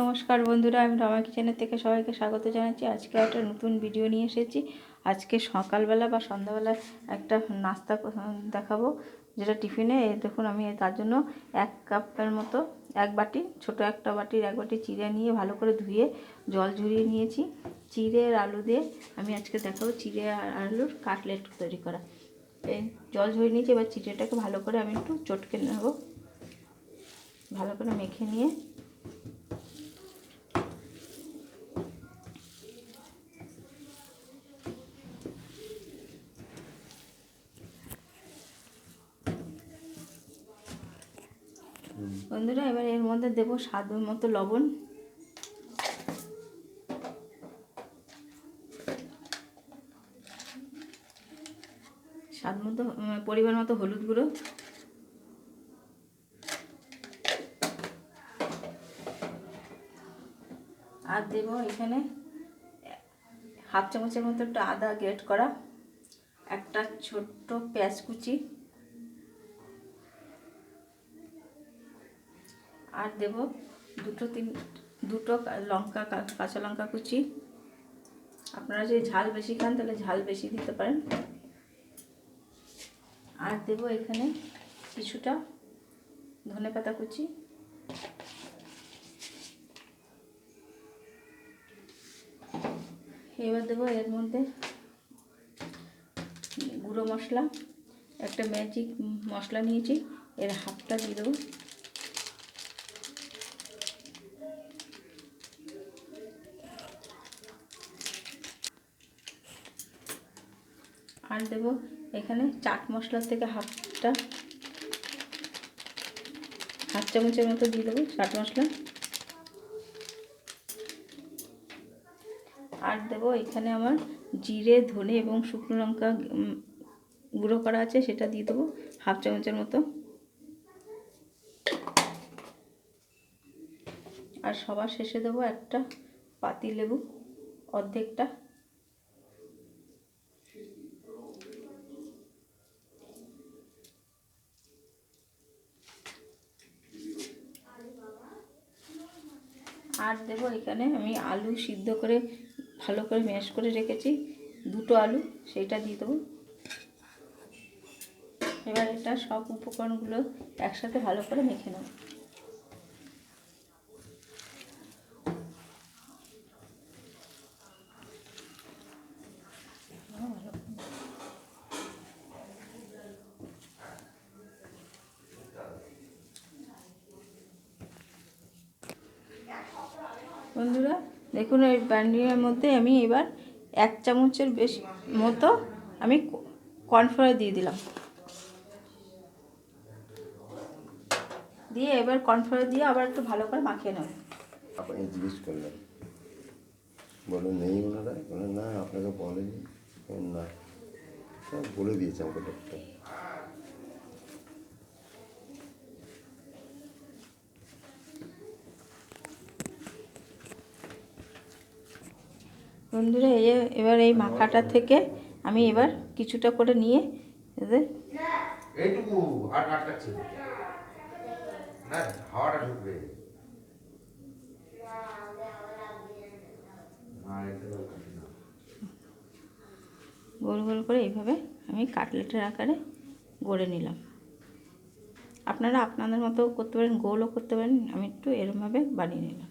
নমস্কার বন্ধুরা, আমি রমা কিচেনের থেকে সবাইকে স্বাগত জানাচ্ছি। আজকে একটা নতুন ভিডিও নিয়ে এসেছি। আজকে সকালবেলা বা সন্ধ্যাবেলা একটা নাস্তা দেখাবো, যেটা টিফিনে দেখুন, আমি তার জন্য এক কাপের মতো, এক বাটি, ছোট একটা বাটির এক বাটি চিড়ে নিয়ে ভালো করে ধুয়ে জল ঝরিয়ে নিয়েছি। চিড়ে আর আলু দিয়ে আমি আজকে দেখাবো চিড়ে আর আলুর কাটলেট তৈরি করা। এই জল ঝরিয়ে নিয়েছি, এবার চিড়েটাকে ভালো করে আমি একটু চটকে নেব। ভালো করে মেখে নিয়ে বন্ধুরা, এবার এর মধ্যে দেবো স্বাদ মতো লবণ। স্বাদ মতো পরিমাণ মতো হলুদ গুঁড়ো। আর দেবো এখানে হাফ চামচের মতো একটা আদা গ্রেট করা, একটা ছোট্ট পেঁয়াজ কুচি। আর দেব দুটো তিন, দুটো লঙ্কা কাঁচা লঙ্কা কুচি। আপনারা যদি ঝাল বেশি খান, তাহলে ঝাল বেশি দিতে পারেন। আর দেব এখানে কিছুটা ধনে পাতা কুচি। এবার দেবো এর মধ্যে গুঁড়ো মশলা। একটা ম্যাজিক মশলা নিয়েছি, এর হাফটা দিয়ে দেবো। আর দেবো এখানে চাট মশলা থেকে হাফটা, হাফ চামচের মতো দিয়ে দেবো চাট মশলা। আর দেবো এখানে আমার জিরে, ধনে এবং শুকনো লঙ্কা গুঁড়ো করা আছে, সেটা দিয়ে দেবো হাফ চামচের মতো। আর সবার শেষে দেবো একটা পাতি লেবু অর্ধেকটা। আর দেবো এখানে আমি আলু সিদ্ধ করে, ভালো করে ম্যাশ করে রেখেছি, দুটো আলু, সেইটা দিয়ে দেবো। এবার এটা সব উপকরণগুলো একসাথে ভালো করে মেখে নেব। বন্ধুরা, দেখুন এই ব্যান্ডিনের মধ্যে আমি এবার এক চামচের বেশি মতো আমি কর্নফ্লাওয়ার দিয়ে দিলাম। দিয়ে এবার কর্নফ্লাওয়ার দিয়ে আবার একটু ভালো করে মাখিয়ে নেব। আপনাকে জিজ্ঞেস করলাম বলো নেই ওনারা? বলে না, আপনাকে বলেনি। না। বলে দিয়েছে আমাকে ডক্টর বন্ধুরা এই এবার এই মাখাটা থেকে আমি এবার কিছুটা করে নিয়ে এদের। গোল গোল করে এইভাবে আমি কাটলেটের আকারে গড়ে নিলাম। আপনারা আপনাদের মতো করতে পারেন গোলও করতে পারেন আমি একটু এরমভাবে বানিয়ে নিলাম।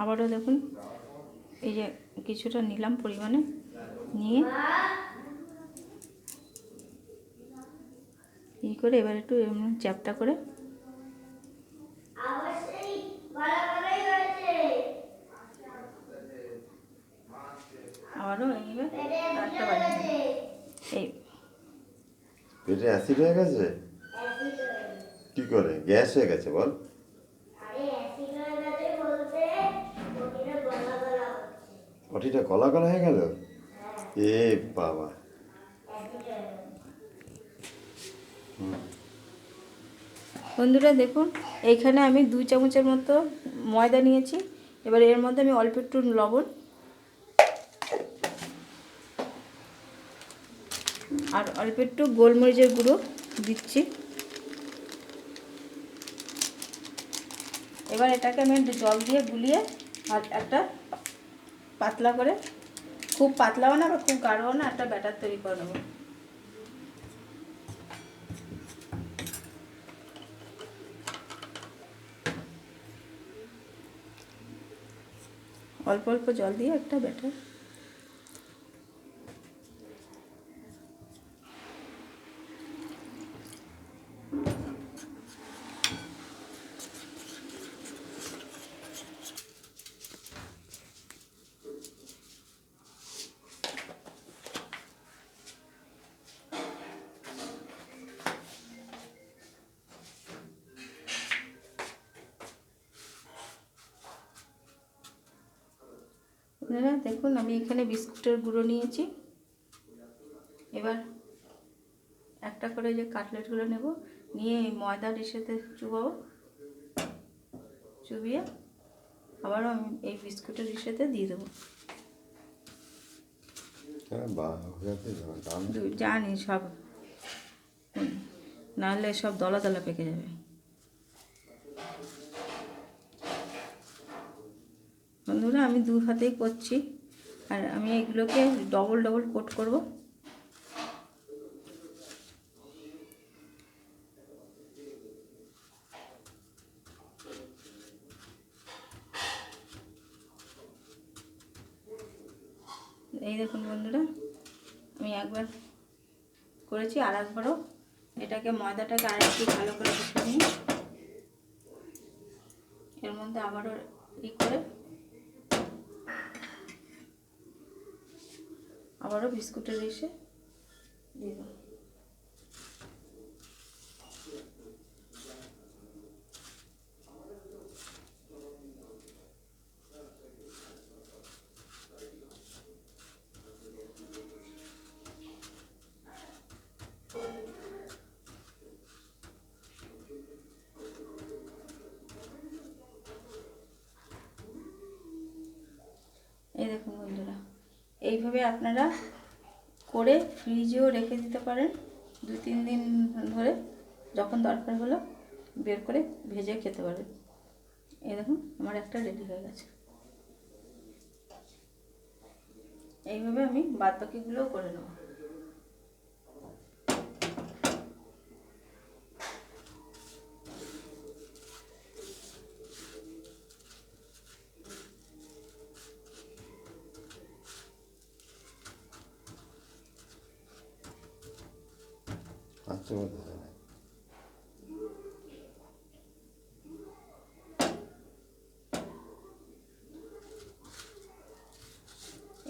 আবারও দেখুন, এই যে কিছুটা নিলাম পরিমাণে, নিয়ে এই করে এবার একটু চ্যাপটা করে আবারও এই অ্যাসিড হয়ে গেছে? কি করে? গ্যাস হয়ে গেছে, বল। পটিটা কলা গলা হয়ে গেল? এ বাবা। বন্ধুরা, দেখুন এইখানে আমি দুই চামচের মতো ময়দা নিয়েছি। এবার এর মধ্যে আমি অল্প একটু লবণ আর অল্প একটু গোলমরিচের গুঁড়ো দিচ্ছি। এবার এটাকে আমি জল দিয়ে গুলিয়ে আর একটা পাতলা করে, খুব পাতলাও না বা খুব গাঢ়ও না, একটা ব্যাটার তৈরি করে নেব। অল্প অল্প জল দিয়ে একটা ব্যাটার। আপনারা দেখুন আমি এখানে বিস্কুটের গুঁড়ো নিয়েছি। এবার একটা করে যে কাটলেটগুলো নেব নিয়ে এই ময়দার ইসেতে চুবাবো। চুবিয়ে আবারও আমি এই বিস্কুটের ইসেতে দিয়ে দেবো। হ্যাঁ জানি সব নাহলে সব দলা দলা পেকে যাবে। বন্ধুরা, আমি দু হাতেই করছি। আর আমি এগুলোকে ডবল ডবল কোট করব। এই দেখুন বন্ধুরা, আমি একবার করেছি আর একবারও। এটাকে, ময়দাটাকে আর একটু ভালো করে এর মধ্যে আবারও ই করে আবারও বিস্কুটের এসে দিয়ে দেবো এই দেখুন বন্ধুরা এইভাবে আপনারা করে ফ্রিজেও রেখে দিতে পারেন। দু তিন দিন ধরে যখন দরকার হলো বের করে ভেজে খেতে পারেন এই দেখুন, আমার একটা রেডি হয়ে গেছে। এইভাবে আমি বাদ বাকিগুলোও করে নেব।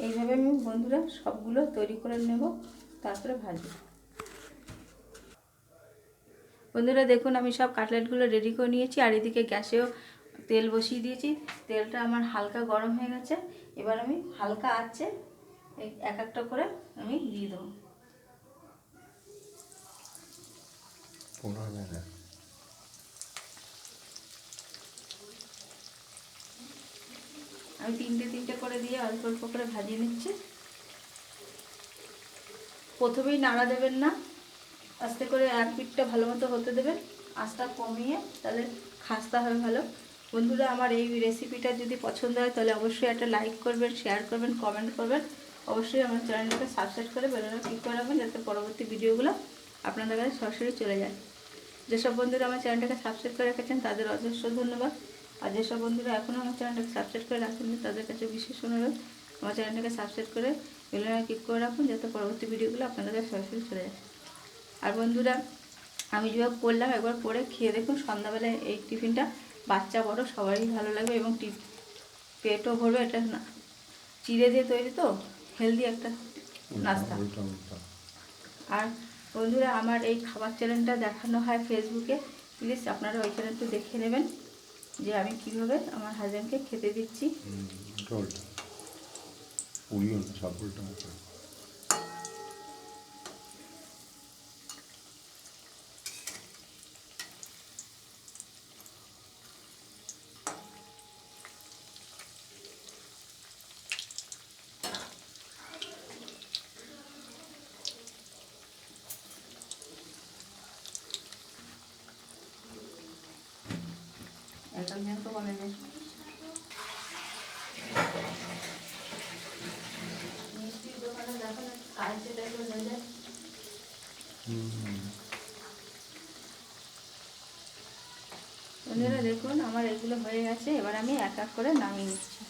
এইভাবে আমি বন্ধুরা সবগুলো তৈরি করে নেব, তারপরে ভাজবো। বন্ধুরা দেখুন, আমি সব কাটলেটগুলো রেডি করে নিয়েছি, আর এদিকে গ্যাসেও তেল বসিয়ে দিয়েছি। তেলটা আমার হালকা গরম হয়ে গেছে, এবার আমি হালকা আছে এক একটা করে আমি দিয়ে দেবো। পনেরো হবে না আমি তিনটে তিনটে করে দিয়ে অল্প অল্প করে ভাজিয়ে নিচ্ছি। প্রথমেই নাড়া দেবেন না। আস্তে করে এক পিঠটা ভালো মতো হতে দেবেন। আঁচটা কমিয়ে তাহলে খাস্তা হবে ভালো। বন্ধুরা, আমার এই রেসিপিটা যদি পছন্দ হয় তাহলে অবশ্যই একটা লাইক করবেন শেয়ার করবেন কমেন্ট করবেন। অবশ্যই আমার চ্যানেলটাকে সাবস্ক্রাইব করে বেরোনো ক্লিক করে যাতে পরবর্তী ভিডিওগুলো আপনাদের কাছে সরাসরি চলে যায়। যেসব বন্ধুরা আমার চ্যানেলটাকে সাবস্ক্রাইব করে রেখেছেন তাদের অজস্র ধন্যবাদ। আর যেসব বন্ধুরা এখনও আমার চ্যানেলটাকে সাবস্ক্রাইব করে রাখেননি তাদের কাছে বিশেষ অনুরোধ আমার চ্যানেলটাকে সাবস্ক্রাইব করে বেলুনে ক্লিক করে রাখুন যাতে পরবর্তী ভিডিওগুলো আপনাদের কাছে সরাসরি চলে যায়। আর বন্ধুরা আমি যেভাবে করলাম একবার করে খেয়ে দেখুন সন্ধ্যাবেলায় এই টিফিনটা বাচ্চা বড় সবারই ভালো লাগবে এবং পেটও ভরবে এটা না চিড়ে দিয়ে তৈরি তো হেলদি একটা নাস্তা। আর বন্ধুরা, আমার এই খাবার চ্যানেলটা দেখানো হয় ফেসবুকে। প্লিজ আপনারা ওই চ্যানেলটা দেখে নেবেন যে আমি কীভাবে আমার হাজব্যান্ডকে খেতে দিচ্ছি হুম, উল্টা উল্টা উড়িও না সব উল্টা উল্টা এক একজন তো বলে যে মিষ্টির দোকানে দেখো না কালচে টাইপের হয়ে যায় বন্ধুরা দেখুন আমার এগুলো হয়ে গেছে এবার আমি এক এক করে নামিয়ে নিচ্ছি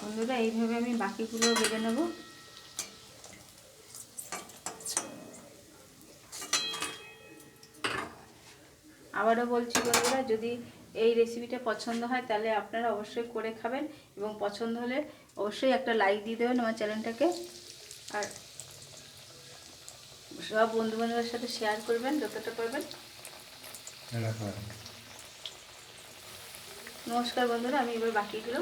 বন্ধুরা এইভাবে আমি বাকিগুলো ভেজে নেব আবারও বলছি বন্ধুরা যদি এই রেসিপিটা পছন্দ হয় তাহলে আপনারা অবশ্যই করে খাবেন এবং পছন্দ হলে অবশ্যই একটা লাইক দিয়ে দেবেন আমার চ্যানেলটাকে আর সব বন্ধু বান্ধবের সাথে শেয়ার করবেন যতটা করবেন নমস্কার বন্ধুরা আমি এবার বাকিগুলো